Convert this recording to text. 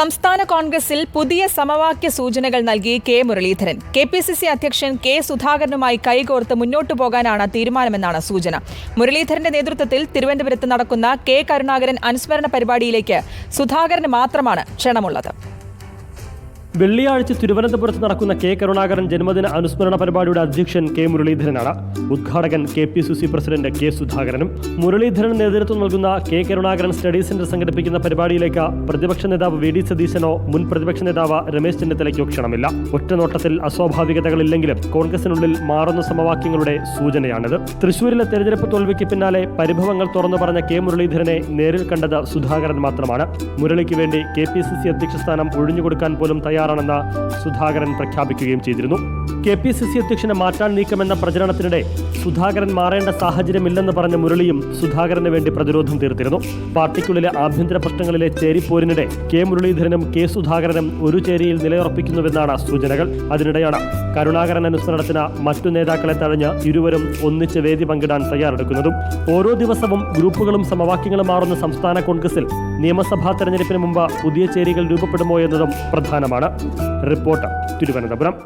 സംസ്ഥാന കോൺഗ്രസിൽ പുതിയ സമവാക്യ സൂചനകൾ നൽകി K Muraleedharan. K P C C അധ്യക്ഷൻ കെ സുധാകരനുമായി കൈകോർത്ത് മുന്നോട്ടു പോകാനാണ് തീരുമാനമെന്നാണ് സൂചന. മുരളീധരന്റെ നേതൃത്വത്തിൽ തിരുവനന്തപുരത്ത് നടക്കുന്ന കെ കരുണാകരൻ അനുസ്മരണ പരിപാടിയിലേക്ക് സുധാകരന് മാത്രമാണ് ക്ഷണമുള്ളത്. വെള്ളിയാഴ്ച തിരുവനന്തപുരത്ത് നടക്കുന്ന കെ കരുണാകരൻ ജന്മദിന അനുസ്മരണ പരിപാടിയുടെ അധ്യക്ഷൻ കെ മുരളീധരനാണ്. ഉദ്ഘാടകൻ K P C C president K സുധാകരനും മുരളീധരൻ നേതൃത്വം നൽകുന്ന കെ കരുണാകരൻ സ്റ്റഡി സെന്റർ സംഘടിപ്പിക്കുന്ന പരിപാടിയിലേക്ക് പ്രതിപക്ഷ നേതാവ് വി ഡി സതീശനോ മുൻ പ്രതിപക്ഷ നേതാവ് രമേശ് ചെന്നിത്തലയ്ക്കോ ക്ഷണമില്ല. ഒറ്റനോട്ടത്തിൽ അസ്വാഭാവികതകളില്ലെങ്കിലും കോൺഗ്രസിനുള്ളിൽ മാറുന്ന സമവാക്യങ്ങളുടെ സൂചനയാണിത്. തൃശൂരിലെ തെരഞ്ഞെടുപ്പ് തോൽവിക്ക് പിന്നാലെ പരിഭവങ്ങൾ തുറന്നു പറഞ്ഞ കെ മുരളീധരനെ നേരിൽ കണ്ടത് സുധാകരൻ മാത്രമാണ്. മുരളിക്ക് വേണ്ടി കെ പി സി സി അധ്യക്ഷ സ്ഥാനം ഒഴിഞ്ഞുകൊടുക്കാൻ പോലും തയ്യാറാണെന്ന് സുധാകരൻ പ്രഖ്യാപിക്കുകയും ചെയ്തിരുന്നു. കെ പി സി സി അധ്യക്ഷനെ മാറ്റാൻ നീക്കമെന്ന പ്രചരണത്തിനിടെ സുധാകരൻ മാറേണ്ട സാഹചര്യമില്ലെന്ന് പറഞ്ഞ മുരളിയും സുധാകരന് വേണ്ടി പ്രതിരോധം തീർത്തിരുന്നു. പാർട്ടിക്കുള്ളിലെ ആഭ്യന്തര പ്രശ്നങ്ങളിലെ ചേരിപ്പോരിനിടെ കെ മുരളീധരനും കെ സുധാകരനും ഒരു ചേരിയിൽ നിലയുറപ്പിക്കുന്നുവെന്നാണ് സൂചനകൾ. അതിനിടെയാണ് കരുണാകരൻ അനുസ്മരണത്തിന് മറ്റു നേതാക്കളെ തഴഞ്ഞ് ഇരുവരും ഒന്നിച്ച് വേദി പങ്കിടാൻ തയ്യാറെടുക്കുന്നതും. ഓരോ ദിവസവും ഗ്രൂപ്പുകളും സമവാക്യങ്ങളും മാറുന്ന സംസ്ഥാന കോൺഗ്രസിൽ നിയമസഭാ തെരഞ്ഞെടുപ്പിന് മുമ്പ് പുതിയ ചേരികൾ രൂപപ്പെടുമോ എന്നതും പ്രധാനമാണ്. റിപ്പോർട്ട് തിരുവനന്തപുരം.